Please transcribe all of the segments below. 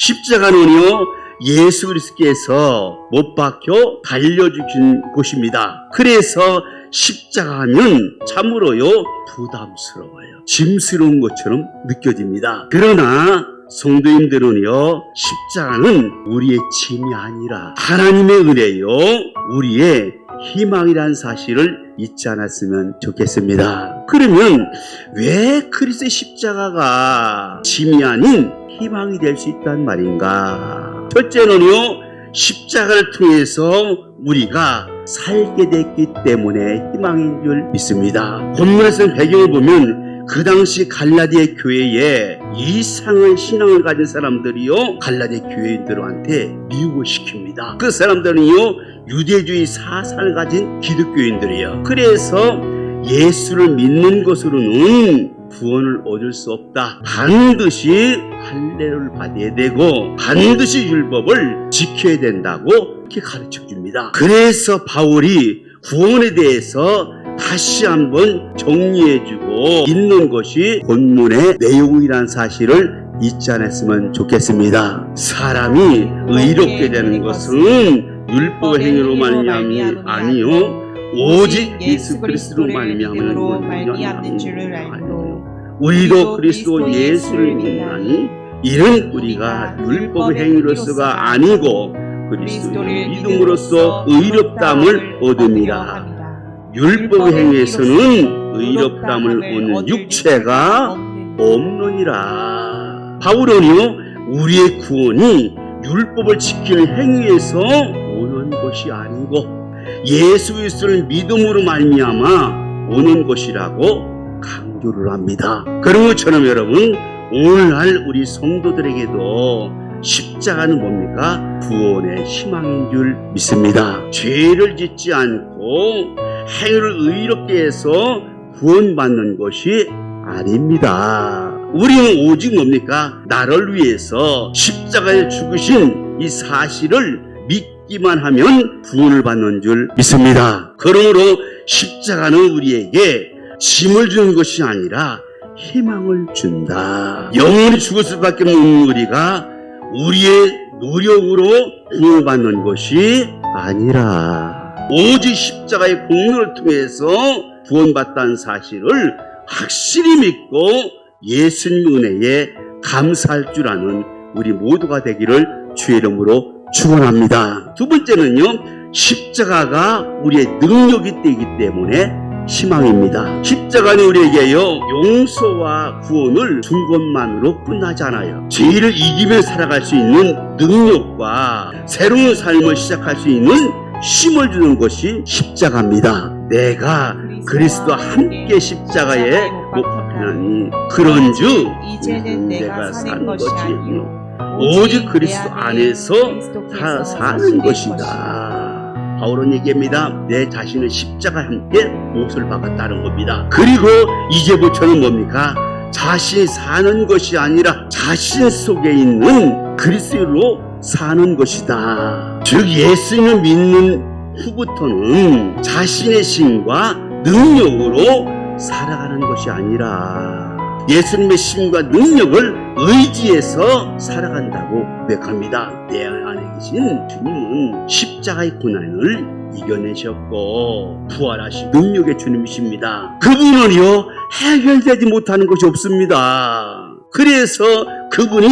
십자가는요 예수 그리스도께서 못 박혀 달려주신 곳입니다. 그래서 십자가 하면 참으로요 부담스러워요. 짐스러운 것처럼 느껴집니다. 그러나 성도님들은요 십자가는 우리의 짐이 아니라 하나님의 은혜요 우리의 희망이란 사실을 잊지 않았으면 좋겠습니다. 그러면 왜 그리스도의 십자가가 짐이 아닌 희망이 될 수 있단 말인가? 첫째는요, 십자가를 통해서 우리가 살게 됐기 때문에 희망인 줄 믿습니다. 본문에서 배경을 보면 그 당시 갈라디아 교회에 이상한 신앙을 가진 사람들이요 갈라디아 교회인들한테 미혹을 시킵니다. 그 사람들은요 유대주의 사상을 가진 기독교인들이에요. 그래서 예수를 믿는 것으로는 구원을 얻을 수 없다. 반드시 할례를 받아야 되고 반드시 율법을 지켜야 된다고 이렇게 가르쳐 줍니다. 그래서 바울이 구원에 대해서 다시 한번 정리해주고 있는 것이 본문의 내용이라는 사실을 잊지 않았으면 좋겠습니다. 사람이 의롭게 되는 것은 율법 행위로 말미암이 아니요 오직 예수 그리스도로 말미암는 알고 우리도 그리스도 예수를 믿나니 이는 우리가 율법 행위로서가 아니고 그리스도를 믿음으로써 의롭담을 얻으니라. 율법 행위에서는 의롭담을 얻는 육체가 없느니라. 바울은요, 우리의 구원이 율법을 지키는 행위에서 오는 것이 아니고 예수 그리스도를 믿음으로 말미암아 오는 것이라고 강 조를 합니다. 그런 것처럼 여러분 오늘날 우리 성도들에게도 십자가는 뭡니까? 구원의 희망인 줄 믿습니다. 죄를 짓지 않고 행위를 의롭게 해서 구원받는 것이 아닙니다. 우리는 오직 뭡니까? 나를 위해서 십자가에 죽으신 이 사실을 믿기만 하면 구원을 받는 줄 믿습니다. 그러므로 십자가는 우리에게 짐을 주는 것이 아니라 희망을 준다. 영원히 죽을 수밖에 없는 우리가 우리의 노력으로 구원받는 것이 아니라 오직 십자가의 공로를 통해서 구원받다는 사실을 확실히 믿고 예수님 은혜에 감사할 줄 아는 우리 모두가 되기를 주의 이름으로 축원합니다. 두 번째는요. 십자가가 우리의 능력이 되기 때문에 희망입니다. 십자가는 우리에게요 용서와 구원을 준 것만으로 끝나지 않아요. 죄를 이기며 살아갈 수 있는 능력과 새로운 삶을 시작할 수 있는 힘을 주는 것이 십자가입니다. 내가 그리스도와 함께 십자가에 못 박히나니 그런즉 이제는 내가 사는 것이 아니요 오직 그리스도 안에서 사, 사는 것이다. 바울은 얘기합니다. 내 자신을 십자가 함께 못을 박았다는 겁니다. 그리고 이제부터는 뭡니까? 자신이 사는 것이 아니라 자신 속에 있는 그리스도로 사는 것이다. 즉 예수님을 믿는 후부터는 자신의 신과 능력으로 살아가는 것이 아니라 예수님의 신과 능력을 의지해서 살아간다고 고백합니다. 내 안에 계신 주님은 십자가의 고난을 이겨내셨고 부활하신 능력의 주님이십니다. 그분은요 해결되지 못하는 것이 없습니다. 그래서 그분이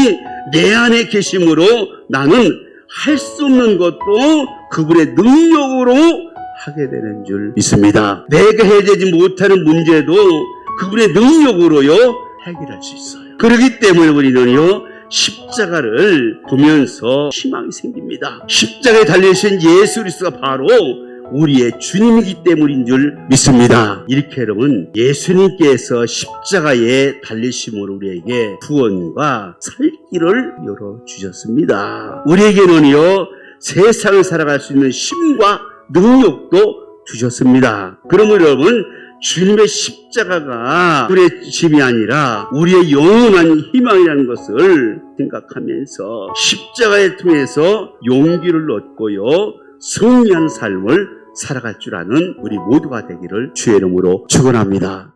내 안에 계심으로 나는 할 수 없는 것도 그분의 능력으로 하게 되는 줄 믿습니다. 내가 해결되지 못하는 문제도 그분의 능력으로요 해결할 수 있어요. 그렇기 때문에 우리는요 십자가를 보면서 희망이 생깁니다. 십자가에 달리신 예수 그리스도가 바로 우리의 주님이기 때문인 줄 믿습니다. 이렇게 여러분 예수님께서 십자가에 달리심으로 우리에게 구원과 살 길을 열어 주셨습니다. 우리에게는요 세상을 살아갈 수 있는 힘과 능력도 주셨습니다. 그러므로 여러분 주님의 십자가가 우리의 짐이 아니라 우리의 영원한 희망이라는 것을 생각하면서 십자가에 통해서 용기를 얻고요 승리한 삶을 살아갈 줄 아는 우리 모두가 되기를 주의 이름으로 축원합니다.